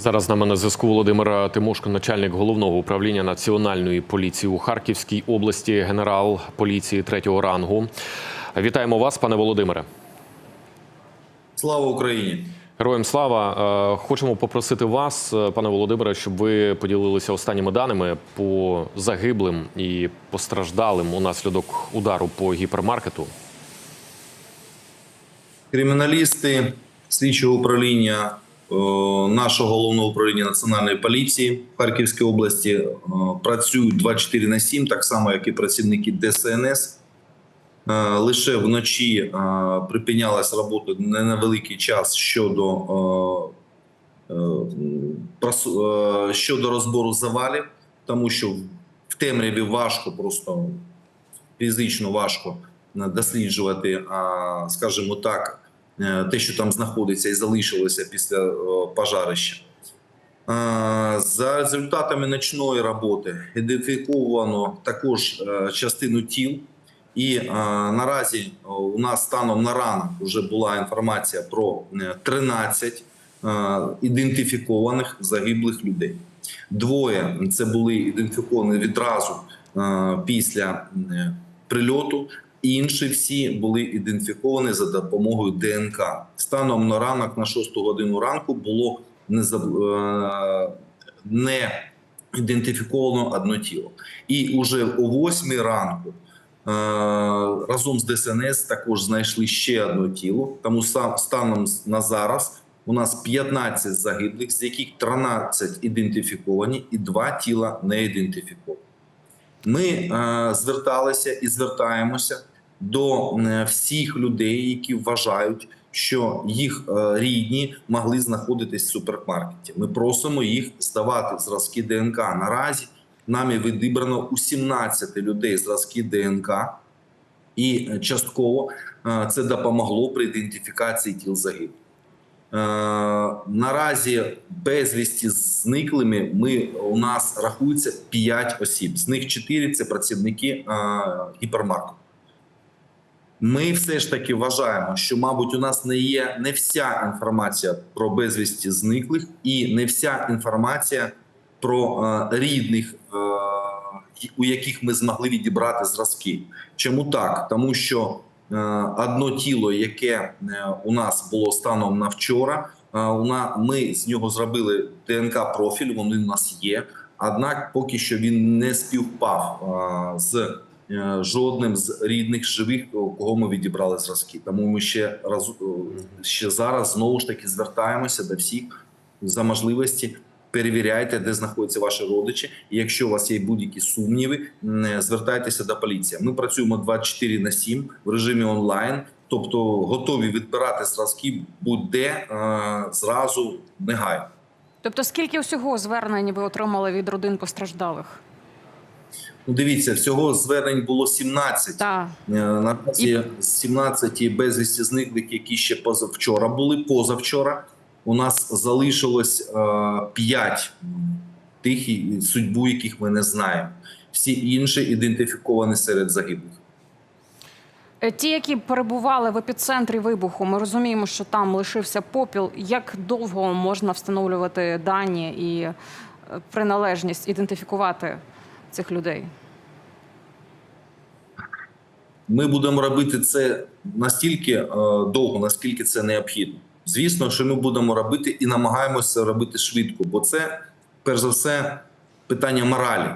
Зараз на зв'язку Володимир Тимошко, начальник головного управління національної поліції у Харківській області, генерал поліції третього рангу. Вітаємо вас, пане Володимире. Слава Україні! Героям слава! Е, Хочемо попросити вас, е, пане Володимире, щоб ви поділилися останніми даними по загиблим і постраждалим унаслідок удару по гіпермаркету. Криміналісти слідчого управління нашого головного управління національної поліції в Харківській області е, працюють 24 на 7, так само як і працівники ДСНС. Е, Лише вночі е, припинялась робота на невеликий час щодо, е, е, е, щодо розбору завалів, тому що в темряві важко просто фізично важко е, досліджувати, скажімо так, е, те, що там знаходиться і залишилося після е, пожарища. Е, За результатами ночної роботи ідентифіковано також е, частину тіл. І е, наразі е, у нас станом на ранок вже була інформація про е, 13 е, ідентифікованих загиблих людей. Двоє це були ідентифіковані відразу е, після е, прильоту. Інші всі були ідентифіковані за допомогою ДНК. Станом на ранок на 6 годину ранку було не, е, не ідентифіковано одно тіло. І уже о 8 ранку е, разом з ДСНС також знайшли ще одне тіло. Тому станом на зараз у нас 15 загиблих, з яких 13 ідентифіковані і 2 тіла не ідентифіковані. Ми е, зверталися і звертаємося до е, всіх людей, які вважають, що їх е, рідні могли знаходитись в супермаркеті. Ми просимо їх здавати зразки ДНК. Наразі нами відібрано у 17 людей зразки ДНК, і частково е, це допомогло при ідентифікації тіл загиблих. Наразі безвісті зниклими ми у нас рахується 5 осіб. З них 4 – це працівники гіпермаркету. Ми все ж таки вважаємо, що, мабуть, у нас не є не вся інформація про безвісті зниклих і не вся інформація про е, рідних, е, у яких ми змогли відібрати зразки. Чому так? Тому що е, одно тіло, яке е, у нас було станом на вчора, е, ми з нього зробили ДНК профіль, вони у нас є. Однак поки що він не співпав е, з жодним з рідних живих, кого ми відібрали зразки. Тому ми ще раз е, ще зараз знову ж таки звертаємося до всіх за можливості. Перевіряйте, де знаходяться ваші родичі. І якщо у вас є будь-які сумніви, м, звертайтеся до поліції. Ми працюємо 24 на 7 в режимі онлайн, тобто готові відбирати зразки будь-де е, зразу негайно. Тобто, скільки всього звернень ви отримали від родин постраждалих? Ну, дивіться, всього звернень було 17. Так. Е, Наразі з 17 безвісті зниклих, які ще позавчора були, позавчора у нас залишилось 5 тих, судьбу яких ми не знаємо. Всі інші ідентифіковані серед загиблих. Е, Ті, які перебували в епіцентрі вибуху, ми розуміємо, що там лишився попіл. Як довго можна встановлювати дані і е, приналежність ідентифікувати цих людей? Ми будемо робити це настільки е, довго, наскільки це необхідно. Звісно, що ми будемо робити і намагаємося робити швидко, бо це перш за все питання моралі.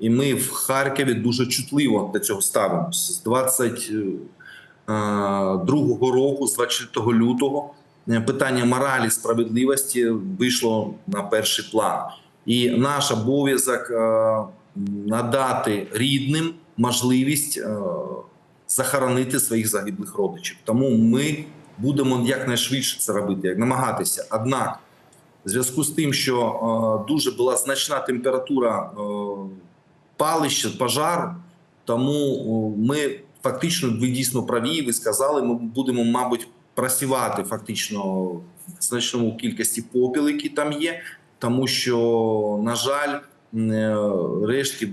І ми в Харкові дуже чутливо до цього ставимося. З 22 року, з 24 лютого, е, питання моралі справедливості вийшло на перший план. І наш обов'язок е, надати рідним можливість е, захоронити своїх загиблих родичів. Тому ми будемо якнайшвидше це робити, як намагатися. Однак, в зв'язку з тим, що е, дуже була значна температура е, палища, пожару, тому ми фактично ви дійсно праві. Ви сказали, ми будемо, мабуть, просівати фактично в значному кількості попіл, які там є, тому що, на жаль, рештки,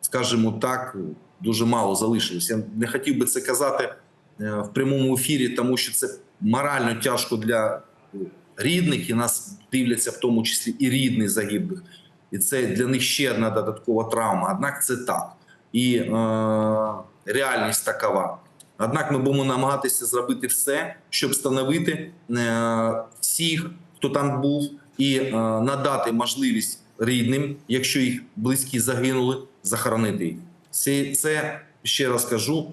скажімо так, дуже мало залишилось. Я не хотів би це казати е, в прямому ефірі, тому що це морально тяжко для рідних, і нас дивляться в тому числі і рідні загиблих. І це для них ще одна додаткова травма. Однак це так. І е, реальність такова. Однак ми будемо намагатися зробити все, щоб встановити е, всіх, хто там був, і е, надати можливість рідним, якщо їх близькі загинули, захоронити їх. Це, це ще раз кажу,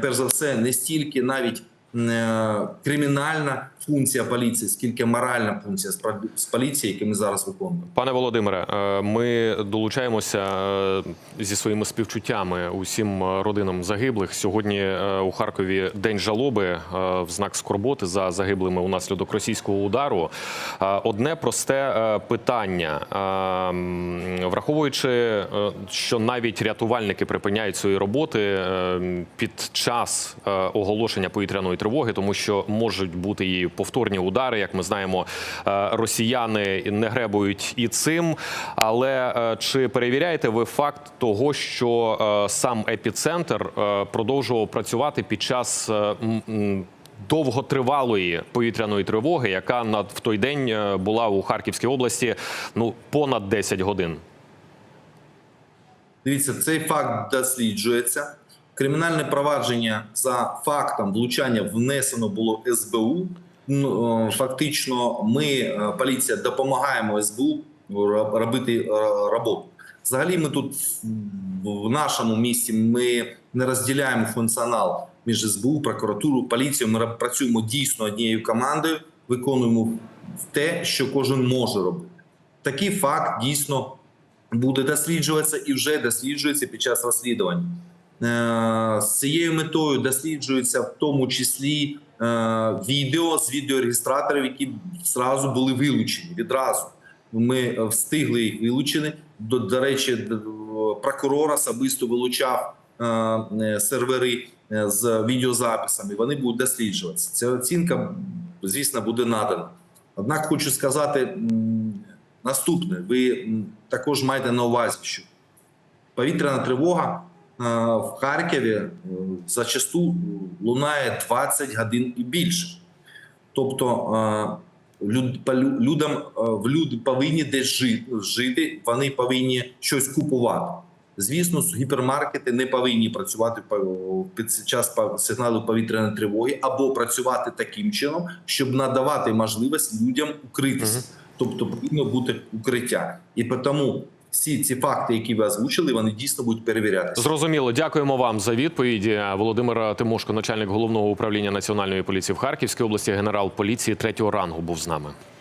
перш за все, не стільки навіть е, кримінальна функція поліції, скільки моральна функція з поліції, яку ми зараз виконуємо. Пане Володимире, е, ми долучаємося е, зі своїми співчуттями усім е, родинам загиблих. Сьогодні у Харкові день жалоби в знак скорботи за загиблими унаслідок російського удару. Одне просте питання, враховуючи, що навіть рятувальники припиняють свої роботи під час оголошення повітряної тривоги, тому що можуть бути і повторні удари. Як ми знаємо, е, росіяни не гребують і цим. Але е, чи перевіряєте ви факт того, що е, сам епіцентр продовжував працювати під час довготривалої повітряної тривоги, яка над в той день була у Харківській області ну понад 10 годин? Дивіться, цей факт досліджується. Кримінальне провадження за фактом влучання внесено було СБУ. Ну, е, фактично, ми, е, поліція, допомагаємо СБУ робити е, роботу. Взагалі, ми тут в нашому місті ми не розділяємо функціонал між СБУ, прокуратурою, поліцією. Ми працюємо дійсно однією командою, виконуємо те, що кожен може робити. Такий факт дійсно буде досліджуватися і вже досліджується під час розслідування. З цією метою досліджується в тому числі відео з відеорегістраторів, які зразу були вилучені відразу. Ми е, встигли їх вилучити. До, до речі, прокурор особисто вилучав е, е, сервери е, з відеозаписами. Вони будуть досліджуватися. Ця оцінка, звісно, буде надана. Однак хочу сказати наступне: ви також маєте на увазі, що повітряна тривога е, в Харкові е, зачасту лунає 20 годин і більше. Тобто е, людям е, люди повинні десь жити, вони повинні щось купувати. Звісно, гіпермаркети не повинні працювати під час сигналу повітряної тривоги або працювати таким чином, щоб надавати можливість людям укритися. Тобто повинно бути укриття. І тому всі ці факти, які ви озвучили, вони дійсно будуть перевірятися. Зрозуміло, дякуємо вам за відповіді. Володимир Тимошко, начальник головного управління національної поліції в Харківській області, генерал поліції третього рангу, був з нами.